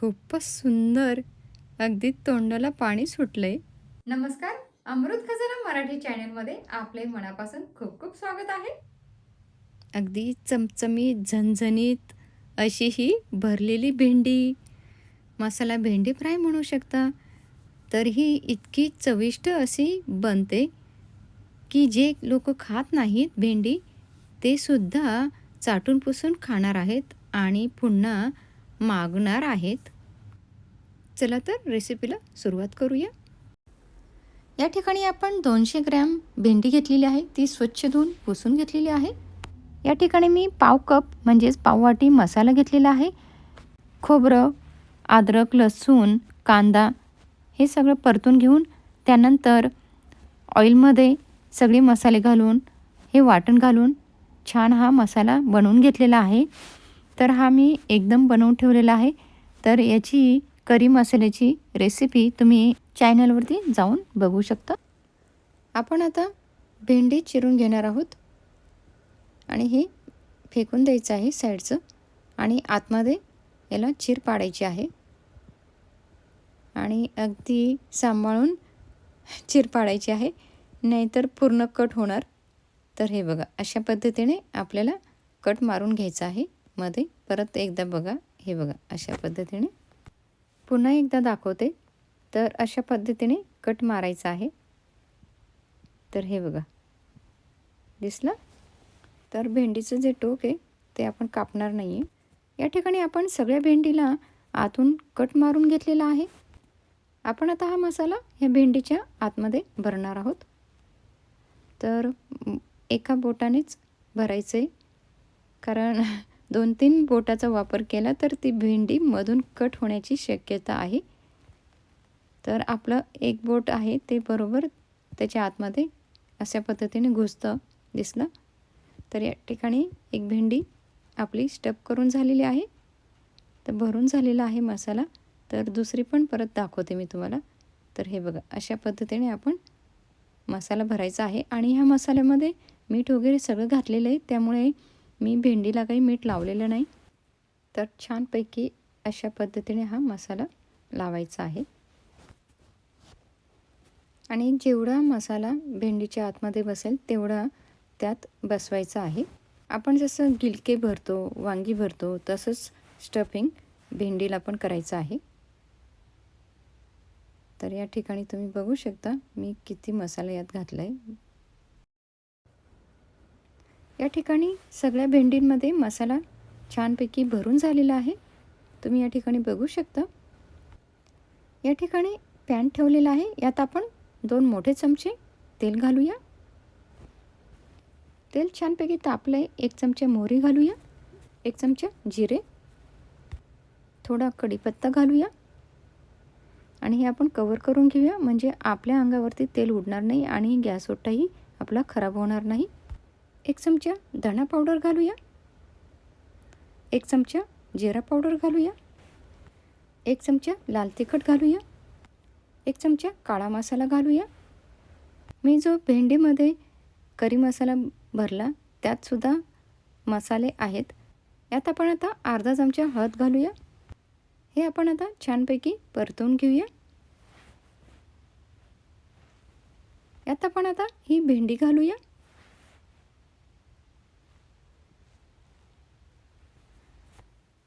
खूपच सुंदर अगदी तोंडाला पाणी सुटलंय. नमस्कार अमृत खजाना मराठी चॅनलमध्ये आपले मनापासून खूप खूप स्वागत आहे. अगदी चमचमीत झणझणीत अशी ही भरलेली भेंडी मसाला भेंडी फ्राय म्हणू शकता. तर ही इतकी चविष्ट अशी बनते की जे लोक खात नाहीत भेंडी ते सुद्धा चाटून पुसून खाणार आहेत आणि पुन्हा मागणार आहेत. चला तर रेसिपीला सुरुवात करूया. या ठिकाणी आपण दोनशे ग्रॅम भेंडी घेतलेली आहे. ती स्वच्छ धुवून पुसून घेतलेली आहे. या ठिकाणी मी पाव कप म्हणजेच पाववाटी मसाला घेतलेला आहे. खोबरं अद्रक लसूण कांदा हे सगळं परतून घेऊन त्यानंतर ऑइलमध्ये सगळे मसाले घालून हे वाटण घालून छान हा मसाला बनवून घेतलेला आहे. तर हा मी एकदम बनवून ठेवलेला आहे. तर याची करी मसाल्याची रेसिपी तुम्ही चॅनलवरती जाऊन बघू शकता. आपण आता भेंडी चिरून घेणार आहोत. आणि हे फेकून द्यायचं आहे साईडचं आणि आतमध्ये याला चीर पाडायची आहे. आणि अगदी सांभाळून चीर पाडायची आहे. नाहीतर पूर्ण कट होणार. तर हे बघा अशा पद्धतीने आपल्याला कट मारून घ्यायचा आहे. मध्ये परत एकदा बघा हे बघा अशा पद्धतीने. पुन्हा एकदा दाखवते. तर अशा पद्धतीने कट मारायचा आहे. तर हे बघा. दिसलं? तर भेंडीचं जे टोक आहे ते आपण कापणार नाही आहे या ठिकाणी आपण सगळ्या भेंडीला आतून कट मारून घेतलेला आहे. आपण आता हा मसाला ह्या भेंडीच्या आतमध्ये भरणार आहोत. तर एका बोटानेच भरायचं आहे कारण दोन तीन बोटाचा वापर केला तर ती भेंडी मधून कट होण्याची शक्यता आहे. तर आपलं एक बोट आहे ते बरोबर त्याच्या आतमध्ये अशा पद्धतीने घुसतं दिसलं. तर या ठिकाणी एक भेंडी आपली स्टप करून झालेली आहे. तर भरून झालेला आहे मसाला. तर दुसरी पण परत दाखवते मी तुम्हाला. तर हे बघा अशा पद्धतीने आपण मसाला भरायचा आहे. आणि ह्या मसाल्यामध्ये मीठ वगैरे सगळं घातलेलं आहे. त्यामुळे मी भेंडीला काही मीठ लावलेलं नाही. तर छानपैकी अशा पद्धतीने हा मसाला लावायचा आहे. आणि जेवढा मसाला भेंडीच्या आतमध्ये बसेल तेवढा त्यात बसवायचा आहे. आपण जसं गिलके भरतो वांगी भरतो तसंच स्टफिंग भेंडीला पण करायचं आहे. तर या ठिकाणी तुम्ही बघू शकता मी किती मसाला यात घातला आहे या ठिकाणी सगळ्या भेंडींमध्ये मसाला छानपैकी भरून झालेला आहे. तुम्ही या ठिकाणी बघू शकता. या ठिकाणी पॅन ठेवलेला आहे. यात आपण दोन मोठे चमचे तेल घालूया. तेल छानपैकी तापलं आहे एक चमचे मोहरी घालूया. एक चमचा जिरे. थोडा कढीपत्ता घालूया. आणि हे आपण कवर करून घेऊया. म्हणजे आपल्या अंगावरती तेल उडणार नाही आणि गॅस ओटाही आपला खराब होणार नाही. एक चमचा धणा पावडर घालूया. एक चमचा जिरा पावडर घालूया. एक चमचा लाल तिखट घालूया. एक चमचा काळा मसाला घालूया. मी जो भेंडीमध्ये करी मसाला भरला त्यातसुद्धा मसाले आहेत. यात आपण आता अर्धा चमचा हळद घालूया. हे आपण आता छानपैकी परतून घेऊया. यात आपण आता ही भेंडी घालूया.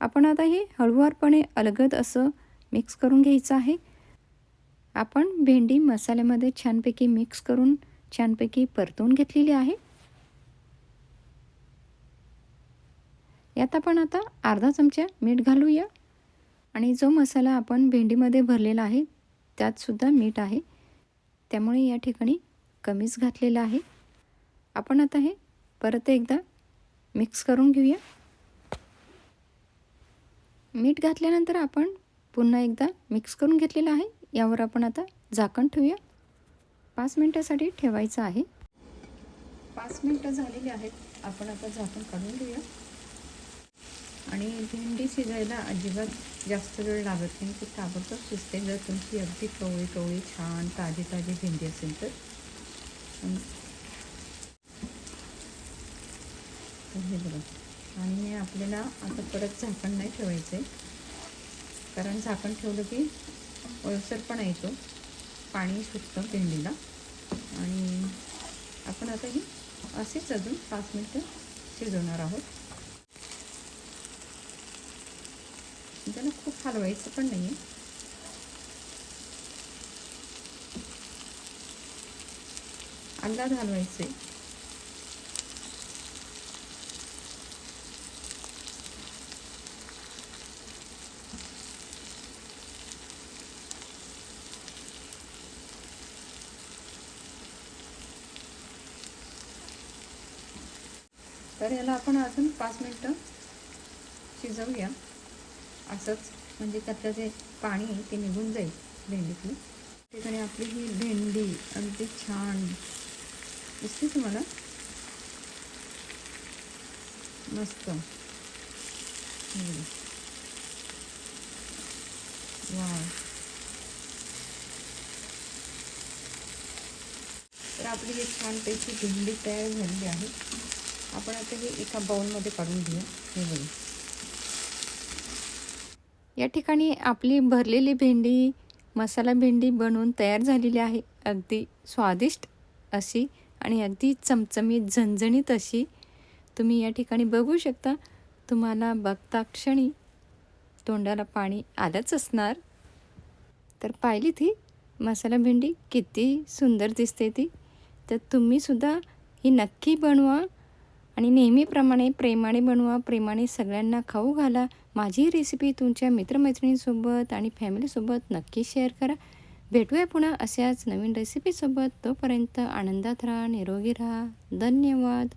आपण आता हे हळूवारपणे अलगद असं मिक्स करून घ्यायचं आहे. आपण भेंडी मसाल्यामध्ये छानपैकी मिक्स करून छानपैकी परतून घेतलेली आहे. यात आपण आता अर्धा चमचा मीठ घालूया. आणि जो मसाला आपण भेंडीमध्ये भरलेला आहे त्यातसुद्धा मीठ आहे. त्यामुळे या ठिकाणी कमीच घातलेलं आहे. आपण आता हे परत एकदा मिक्स करून घेऊया. मीठ घातल्यानंतर आपण पुन्हा एकदा मिक्स करून घेतलेलं आहे. यावर आपण आता झाकण ठेवूया. पाच मिनटासाठी ठेवायचं आहे. पाच मिनटं झालेली आहेत. आपण आता झाकण काढून घेऊया. आणि भेंडी शिजायला अजिबात जास्त वेळ लागत नाही. ती ताबडतोब शिजते. जर तुमची अगदी कवळी कवळी छान ताजी ताजी भेंडी असेल तर. हे बघा. आणि आपल्याला आता परत झाकण नाही ठेवायचं. आहे कारण झाकण ठेवलं की ओलसरपणा येतो. पाणी सुटतं भेंडीला. आणि आपण आता ही असेच अजून पाच मिनटं शिजवणार आहोत. त्याला खूप हलवायचं पण नाही आहे अंदाज आहे तर याला आपण अजून पाच मिनटं शिजवूया. असंच म्हणजे त्यातलं जे पाणी आहे ते निघून जाईल भेंडीतलं. ठिकाणी आपली ही भेंडी अगदी छान दिसते तुम्हाला. मस्त. वा तर आपली ही छानपैकी भेंडी तयार झालेली आहे. आपण आता हे एका बाउलमध्ये काढून घेऊया हे बघू. या ठिकाणी आपली भरलेली भेंडी मसाला भेंडी बनवून तयार झालेली आहे. अगदी स्वादिष्ट अशी आणि अगदी चमचमीत झणझणीत अशी. तुम्ही या ठिकाणी बघू शकता तुम्हाला बघता क्षणी तोंडाला पाणी आलंच असणार. तर पाहिली ती मसाला भेंडी किती सुंदर दिसते ती. तर तुम्हीसुद्धा ही नक्की बनवा. आणि नेहमीप्रमाणे प्रेमाने बनवा प्रेमाने सगळ्यांना खाऊ घाला. माझी रेसिपी तुमच्या मित्रमैत्रिणींसोबत आणि फॅमिलीसोबत नक्की शेअर करा. भेटूया पुन्हा अशाच नवीन रेसिपीसोबत तोपर्यंत आनंदात राहा निरोगी राहा. धन्यवाद.